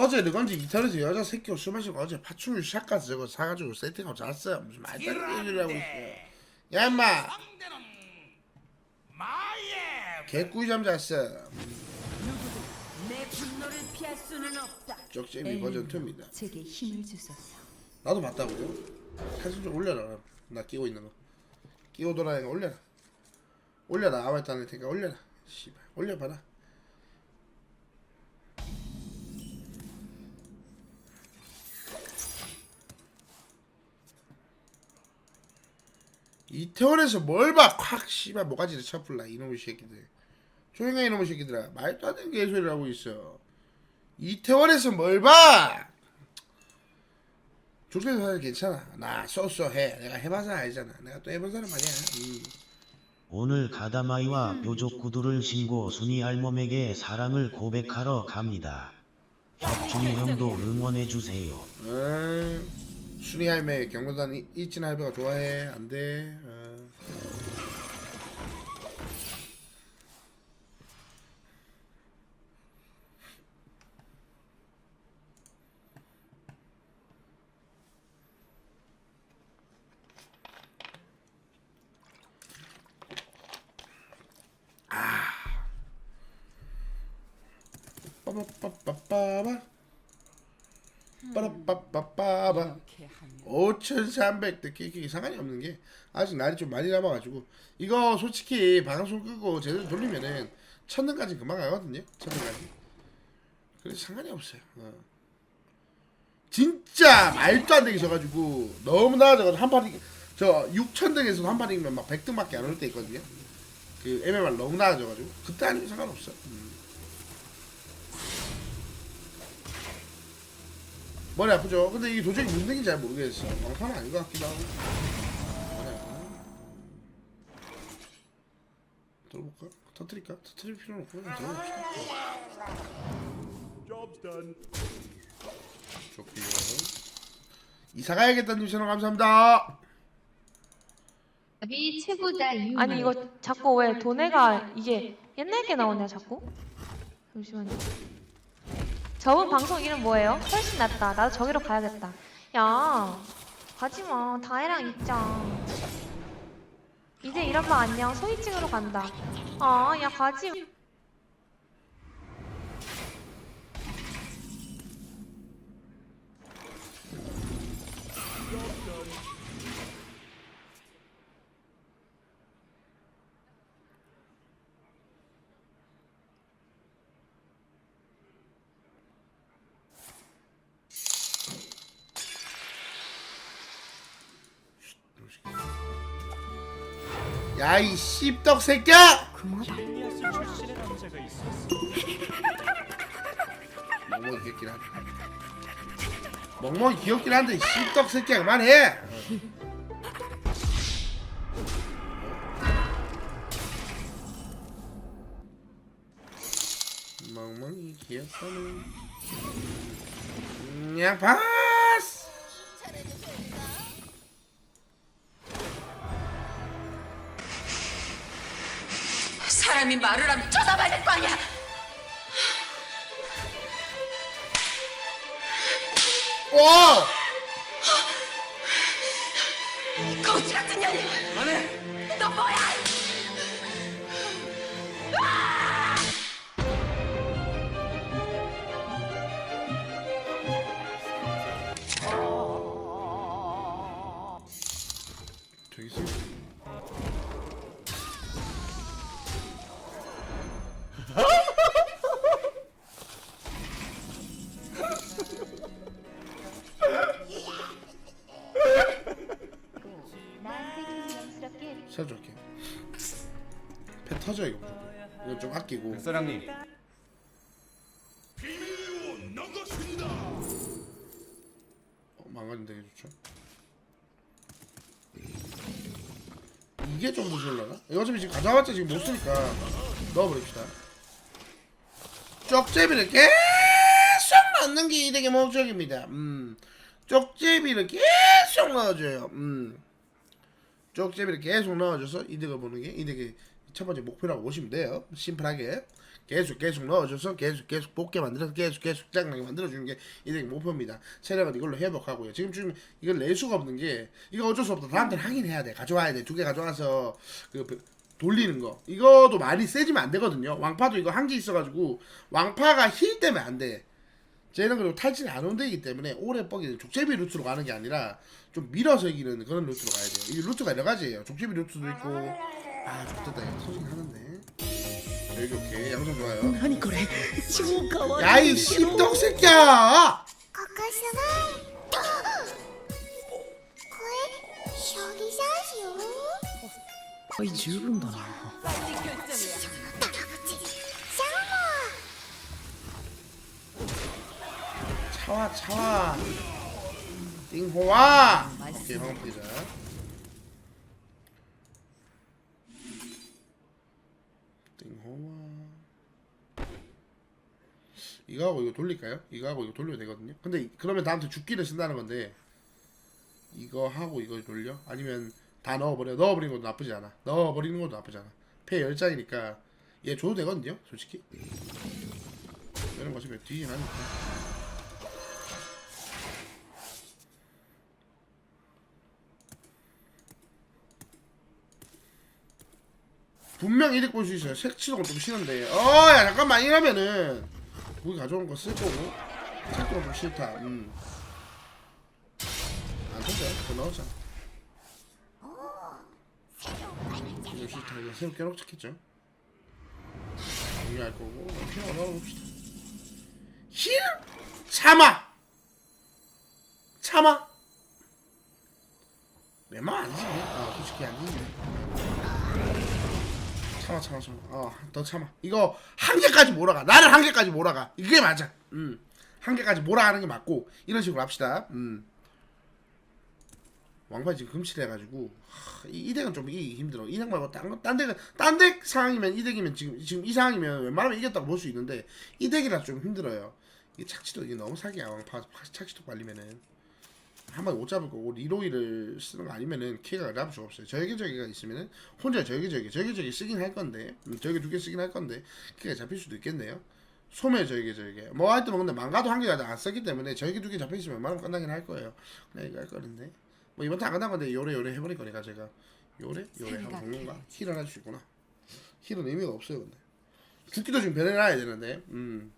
어제 르건지 이탈에서 여자 새끼가 술 마시고 어제 파충류 샷가서 저거 사가지고 세팅하고 잤어요. 무슨 말도 안 되는 얘기를 하고 있어 야 마예 개꿀 잠 잤어 내 분노를 피할 수는 없다. 쪽제비 버전 2입니다. 제게 힘을 주소서. 나도 봤다고요? 사진 좀 올려라. 나 끼고 있는 거. 끼고 돌아다니는 거 올려라. 올려라. 안할 테니까 올려라. 씨발. 올려봐라 이태원에서 뭘 봐? 콱 씨발 뭐가지를 쳐풀라 이놈의 새끼들 조용해 이놈의 새끼들아 말도 안 되는 개소리를 하고 있어 이태원에서 뭘 봐? 조선의 사람 괜찮아 나 쏘쏘해 내가 해봐서 알잖아 내가 또 해본 사람 아니야 음. 오늘 가다마이와 묘족 구두를 신고 순이 할멈에게 사랑을 고백하러 갑니다. 혁준이 형도 응원해 주세요. 음, 순이 할매 경로단 이- 이진 할배가 좋아해. 안돼. 어. 빠바빠빠빠바 빠라빠빠빠바 5,300대 끼기 상관이 없는 게 아직 날이 좀 많이 남아가지고. 이거 솔직히 방송 끄고 제대로 돌리면은 천등까지 금방 가거든요. 천등까지. 그래서 상관이 없어요. 어. 진짜 말도 안 되게 져가지고 너무 나아져가지고 한 판이 저 6천등에서도 한 판이면 막 100등밖에 안 올 때 있거든요. 그 MMR 너무 나아져가지고. 그때 아니면 상관없어. 음. 머리 아프죠? 근데 이게 도저히 무슨 얘기인지 잘 모르겠어. 망상은 아닌 것 같기도 하고. 들어볼까? 터트릴까? 터트릴 필요는 없고 그냥 들어봅시다. 좋고요. 이사 가야겠다님 신호 감사합니다. 이 최고다 유. 아니 이거 자꾸 왜 도네가 이게 옛날 게 나오냐 자꾸? 잠시만요. 저번 방송 이름 뭐예요? 훨씬 낫다. 나도 저기로 가야겠다. 야, 가지마. 다혜랑 있자. 이제 이런 방 안녕. 소이칭으로 간다. 아, 야 가지. 야이 씹떡 새끼야! 젤리아스 출신의 남자가 있었어. 멍멍이 귀엽긴 한데. 멍멍이 귀엽긴 한데 이 씹떡 새끼야 그만해. 멍멍이 귀엽다는 그냥 파 사람이 말을 하면 쳐다봐야 될 거 아니야. 와! 이거 좀 아끼고. 사장님 어, 망가진 되게 좋죠. 이게 좀 무실려나? 이거 어차피 지금 가져왔자 지금 못 쓰니까 넣어버립시다. 쪽제비를 계속 넣는 게 이득의 목적입니다. 음, 쪽제비를 계속 넣어줘요. 음, 쪽제비를 계속 넣어줘서 이득을 보는 게 이득의 첫 번째 목표라고 보시면 돼요. 심플하게 계속 계속 넣어줘서 계속 계속 뽑게 만들어서 계속 계속 장난이 만들어주는 게 이득 목표입니다. 체력은 이걸로 회복하고요. 지금 지금 이걸 낼 수가 없는 게 이거 어쩔 수 없다. 다음 턴 하긴 해야 돼. 가져와야 돼. 두 개 가져와서 그 돌리는 거 이거도 많이 세지면 안 되거든요. 왕파도 이거 한 개 있어가지고 왕파가 힐 때문에 안 돼. 쟤는 그리고 탈진이 안 온대이기 때문에 오래 뻑이 족제비 루트로 가는 게 아니라 좀 밀어서 이기는 그런 루트로 가야 돼요. 이 루트가 여러 가지예요. 족제비 루트도 있고 아 좋겠다 이거 소식 하는데 여기 오케이 양성 좋아요. 何これ超かわいい 야이 씹덕 새끼야! ここすごいこれ将棋じゃんよはい十分だなじゃあ 차와 차와 띵호와 오케이 방금 피자 띵호와 이거 하고 이거 돌릴까요? 이거 하고 이거 돌려야 되거든요. 근데 이- 그러면 다음 주 죽기를 쓴다는 건데 이거 하고 이거 돌려? 아니면 다 넣어버려? 넣어버리는 것도 나쁘지 않아. 넣어버리는 것도 나쁘지 않아. 폐 10장이니까 얘 줘도 되거든요 솔직히. 이런 것이 몇 뒤에 하니까 분명 이득 볼 수 있어요. 색치동은 좀 싫은데. 어, 야 잠깐만 이러면은 무기 가져온 거 쓸 거고. 색치동 좀 싫다. 음. 안 된대. 더 넣었잖아. 이거 싫다. 이거 새로 깨놓 찍겠죠. 정리할 거고. 필요가 넣어봅시다. 힐 참아. 참아. 내맘 아니지. 아 솔직히 아니지. 참아 참아 참아. 어더 참아. 이거 한 개까지 몰아가. 나를 한 개까지 몰아가. 이게 맞아. 음한 개까지 몰아가는 게 맞고 이런 식으로 합시다. 음. 왕파 지금 금칠 해가지고 하, 이, 이 덱은 좀 이기기 힘들어. 이 덱 말고 딴, 딴 덱은 딴덱 상황이면 이 덱이면 지금 지금 이 상황이면 웬만하면 이겼다고 볼 수 있는데 이 덱이라 좀 힘들어요. 이게 착취도 이게 너무 사기야 왕파. 착취도 빨리면은 한 번에 못 잡을 거고 리로이를 쓰는 거 아니면은 키가 잡을 수가 없어요. 저기 저기가 있으면은 혼자 저기 저기 저기 저기 쓰긴 할 건데 음, 저기 두개 쓰긴 할 건데 키가 잡힐 수도 있겠네요. 소매 저기 저기 뭐 하여튼 뭐 근데 망가도 한 개가 안 썼기 때문에 저기 두개 잡혀 있으면 웬만하면 끝나긴 할 거예요. 그냥 이거 할 거는데 뭐 이번 다 끝난 건데 요래 요래 해버릴 거니까 제가 요래 요래 하면 동료가 힐을 할수 있구나. 힐은 의미가 없어요 근데 죽기도 지금 변해놔야 되는데 음.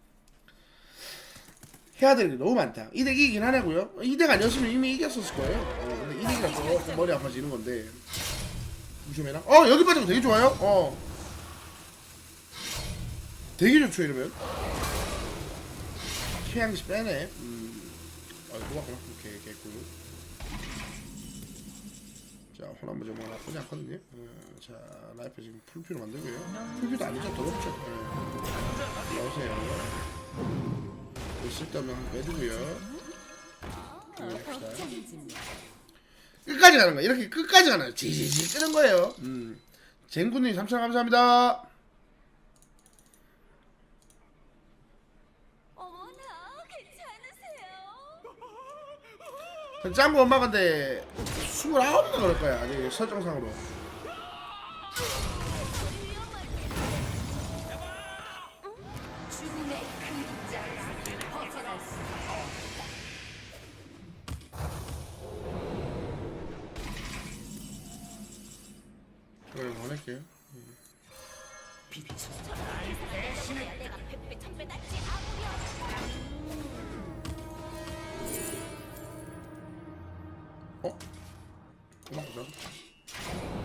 해야 될게 너무 많다. 이 덱이 이긴 하냐고요? 이덱 아니었으면 이미 이겼었을 거예요. 어, 근데 이 덱이라 조금 머리 아파지는 건데. 조심해라. 어, 여기 거 되게 좋아요. 어. 되게 좋죠, 이러면. 최양시 빼네. 음. 아, 고맙구나. 오케이, 개꿀. 자, 호남부 정말 나쁘지 않거든요. 어, 자, 라이프 지금 풀피로 만들고요. 풀피도 아니죠, 더럽죠. 어. 나오세요. 빼두고요. 봅시다. 끝까지 가는 거야. 이렇게 끝까지 가는 거야. 지지지 끄는 거예요. 음. 젠구님 3천 감사합니다. 짱구 엄마 근데 29나 그럴 거야. 아직 설정상으로. 이걸 아무리 어? 그만 보자.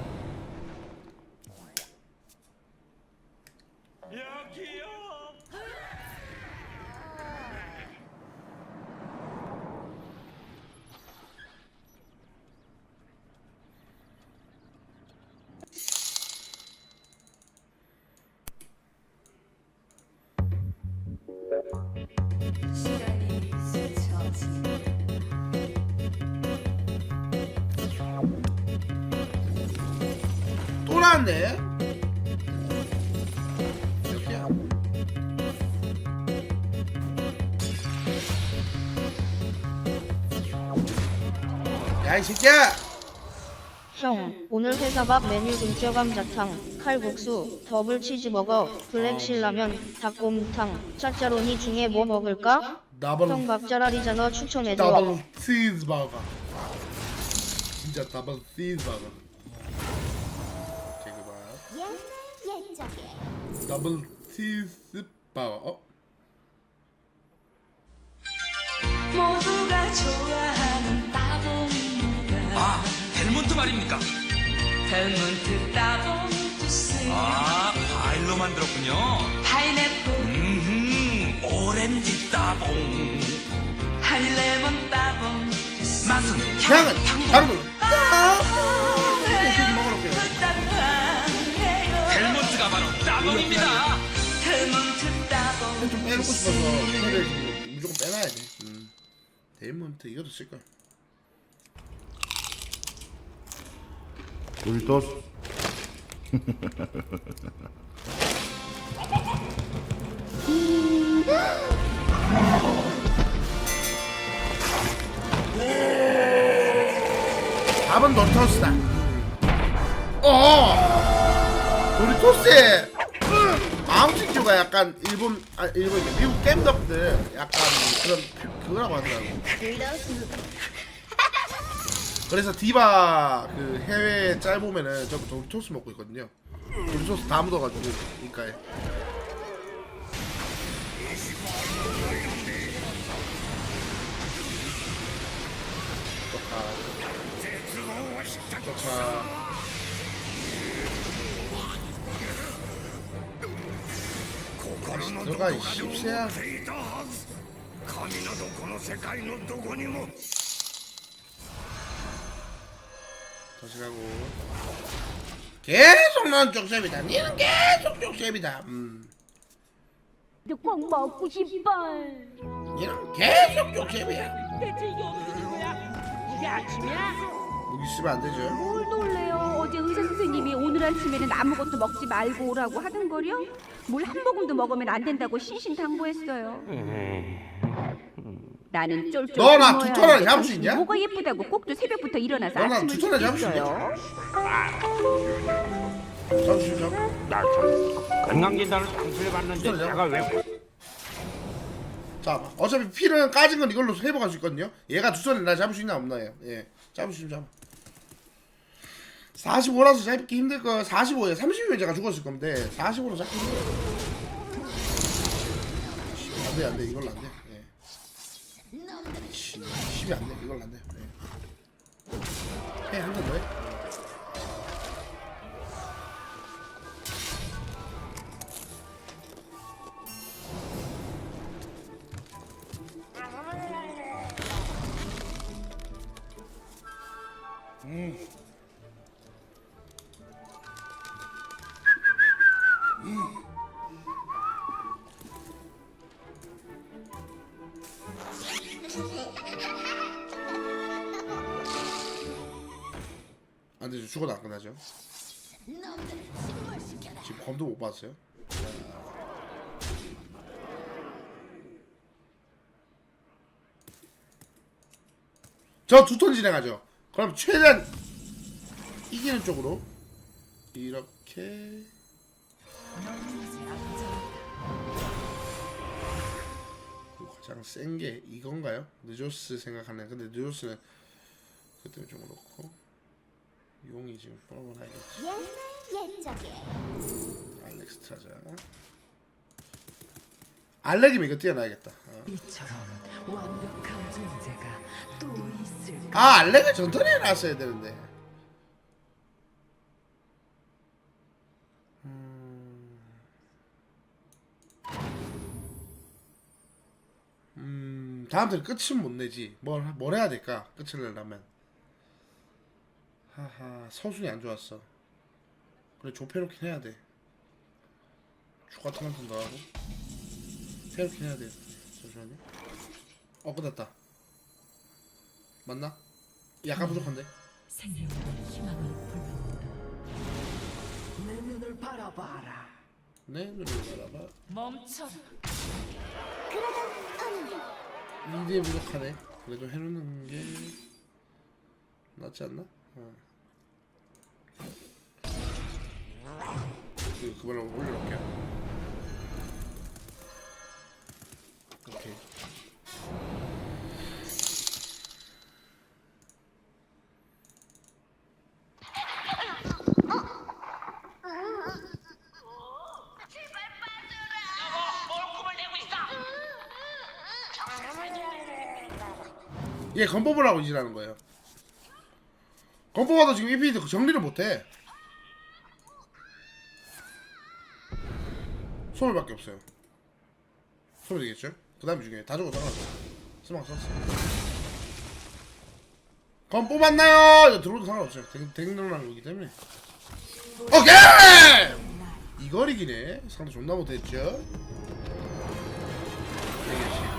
또 나왔네. 이렇게야. 야, 이 새끼야! 형, 오늘 회사 밖 메뉴 근처 감자탕 칼국수, 더블 치즈버거, 블랙실라면, 닭곰탕, 짜짜로니 중에 뭐 먹을까? 더블 형 밥자라리잖아 추천해줘. 더블 치즈버거 진짜 더블 치즈버거 적에 더블 치즈버거 어? 모두가 좋아하는 따봉이가 아, 헬몬트 말입니까? 헬문트 따봉 주스 아, 과일로 만들었군요. 파인애플 음, 오렌지 따봉. 하니레몬 따봉 주스 맛은 향은 다른 걸로 따뜻 따봉 좀 빼놓고 싶어서 회를 무조건 빼놔야 돼 음. 데이먼트 이것도 쓸걸. 도리토스 답은 도리토스다. 어. 도리토스의 마운틴큐가 약간 일본 아 일본 미국 겜덕들 약간 그런 표- 그거라고 하더라고. 그래서 디바 그 해외 짤 보면은 전부 도리토스 먹고 있거든요. 도리토스 다 묻어가지고 이까에. 좋다. 좋다 너가 이 씹새야 다시 가고 계속 넌 쪽셉이다 니는 계속 쪽셉이다 음 꼭 먹고 싶어. 니는 계속 쪽셉이야 대체 이게 어떻게 된 거야? 이게 아침이야? 무기 쓰면 안 되죠 뭘 놀래요? 어제 의사 선생님이 오늘 아침에는 아무것도 먹지 말고 오라고 하던걸요? 물한 모금도 먹으면 안 된다고 신신당부했어요. 나는 쫄쫄 너나 굶어야 두터를 하는데 잡을 수 있냐? 뭐가 예쁘다고 꼭두 새벽부터 일어나서 너나 아침을 두터를 잡을 수 짓겠어요? 잠시만요 건강진단을 상수해 봤는데 진짜요? 내가 왜 자 어차피 피는 까진 건 이걸로 회복할 수 있거든요 얘가 두 손에 나 잡을 수 있나 없나요 예 잡을 수 있으면 잡아 45라서 잡기 힘들 거 45에 30이면 제가 죽었을 건데 45로 잡기 힘들어 안돼 안돼. 이걸로 안돼. 예. 10이 안돼. 이걸로 안돼. 예. 해한번 더해 안돼 죽어도 안 끝나죠. 지금 검도 못 봤어요. 저 두 턴 진행하죠. 그럼 최대한 이기는 쪽으로 이렇게. 가장 센 게 이건가요? 느조스 생각하네 근데 느조스는 그 때문에 좀 그렇고 용이 지금 뻔뻔하겠지. 옛날 옛적에. 알렉스 트라자. 알렉이면 이거 뛰어나야겠다. 어. 이처럼 완벽한 존재가 또 있을까? 아 알렉을 전턴에 해놨어야 되는데. 음... 음 다음 턴 끝은 못 내지. 뭘, 뭘 해야 될까? 끝을 내려면 하하 서순이 안 좋았어. 그래 좁혀놓긴 해야 돼. 한턴 더 하고. 해놓긴 해야 돼 잠시만요 어 끝났다. 맞나? 약간 부족한데? 희망을 불러온다. 내 눈을 바라봐라. 네 눈을 바라봐. 어느 날 2대 부족하네. 그래도 해놓는 게 낫지 않나? 어. 그 그걸 올려놓을게요. 오케이. 얘 건법을 하고 이지라는 거예요. 건법하다 지금 EPD 정리를 못해. 소멸밖에 없어요. 소멸이겠죠? 그 다음이 중요해. 다 죽어 상관없어. 스망 썼어. 건 뽑았나요? 들어도 상관없어요. 댕- 댕능한 거기 때문에. 오케이! 이걸 이기네. 상대 존나 못했죠? 되겠지.